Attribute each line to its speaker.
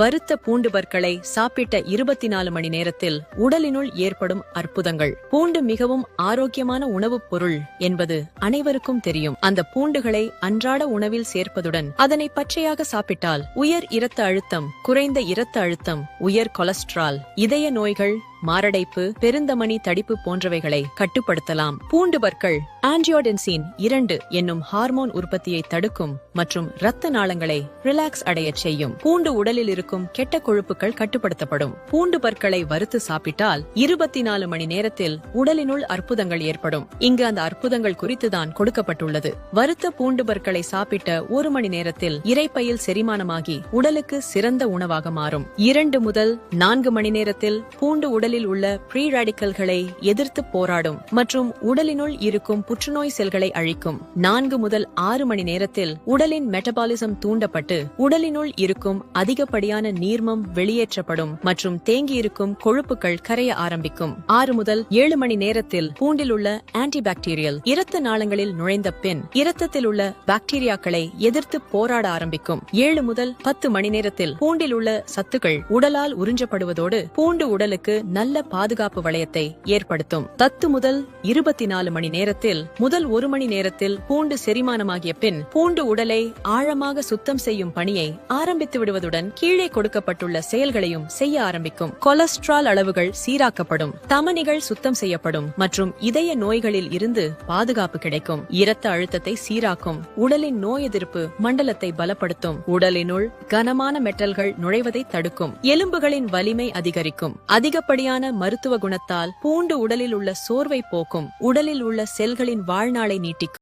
Speaker 1: வறுத்த பூண்டுபற்களை சாப்பிட்ட இருபத்தி நாலு மணி நேரத்தில் உடலினுள் ஏற்படும் அற்புதங்கள். பூண்டு மிகவும் ஆரோக்கியமான உணவுப் பொருள் என்பது அனைவருக்கும் தெரியும். அந்த பூண்டுகளை அன்றாட உணவில் சேர்ப்பதுடன் அதனை பச்சையாக சாப்பிட்டால் உயர் இரத்த அழுத்தம் குறைந்த இரத்த அழுத்தம் உயர் கொலஸ்ட்ரால் இதய நோய்கள் மாரடைப்பு பெருந்தமணி தடிப்பு போன்றவைகளை கட்டுப்படுத்தலாம். பூண்டு பற்கள் ஆன்டியோடென்சின் இரண்டு என்னும் ஹார்மோன் உற்பத்தியை தடுக்கும் மற்றும் இரத்த நாளங்களை ரிலாக்ஸ் அடையச் செய்யும். பூண்டு உடலில் இருக்கும் கெட்ட கொழுப்புகள் கட்டுப்படுத்தப்படும். பூண்டு பற்களை வறுத்து சாப்பிட்டால் இருபத்தி நாலு மணி நேரத்தில் உடலினுள் அற்புதங்கள் ஏற்படும். இங்கு அந்த அற்புதங்கள் குறித்துதான் கொடுக்கப்பட்டுள்ளது. வறுத்த பூண்டு பற்களை சாப்பிட்ட ஒரு மணி நேரத்தில் இரைப்பையில் செரிமானமாகி உடலுக்கு சிறந்த உணவாக மாறும். இரண்டு முதல் நான்கு மணி நேரத்தில் பூண்டு உடலில் உள்ள ப்ரீ ரேடிக்கல்களை எதிர்த்து போராடும் மற்றும் உடலினுள் இருக்கும் புற்றுநோய் செல்களை அழிக்கும். நான்கு முதல் ஆறு மணி நேரத்தில் உடலின் மெட்டபாலிசம் தூண்டப்பட்டு உடலினுள் இருக்கும் அதிகப்படியான நீர்மம் வெளியேற்றப்படும் மற்றும் தேங்கியிருக்கும் கொழுப்புகள் கரைய ஆரம்பிக்கும். ஆறு முதல் ஏழு மணி நேரத்தில் பூண்டில் உள்ள ஆன்டிபாக்டீரியல் இரத்த நாளங்களில் நுழைந்த பின் இரத்தத்தில் உள்ள பாக்டீரியாக்களை எதிர்த்து போராட ஆரம்பிக்கும். ஏழு முதல் பத்து மணி நேரத்தில் பூண்டில் உள்ள சத்துக்கள் உடலால் உறிஞ்சப்படுவதோடு பூண்டு உடலுக்கு நல்ல பாதுகாப்பு வளையத்தை ஏற்படுத்தும். பத்து முதல் இருபத்தி நாலு மணி நேரத்தில் முதல் ஒரு மணி நேரத்தில் பூண்டு செரிமானமாகிய பின் பூண்டு உடலை ஆழமாக சுத்தம் செய்யும் பணியை ஆரம்பித்து விடுவதுடன் கீழே கொடுக்கப்பட்டுள்ள செயல்களையும் செய்ய ஆரம்பிக்கும். கொலஸ்ட்ரால் அளவுகள் சீராக்கப்படும் தமனிகள் சுத்தம் செய்யப்படும் மற்றும் இதய நோய்களில் இருந்து பாதுகாப்பு கிடைக்கும். இரத்த அழுத்தத்தை சீராக்கும் உடலின் நோய் எதிர்ப்பு மண்டலத்தை பலப்படுத்தும். உடலினுள் கனமான மெட்டல்கள் நுழைவதை தடுக்கும். எலும்புகளின் வலிமை அதிகரிக்கும். அதிகப்படியான மருத்துவ குணத்தால் பூண்டு உடலில் உள்ள சோர்வை போக்கும் உடலில் உள்ள செல்களின் வாழ்நாளை நீட்டிக்கும்.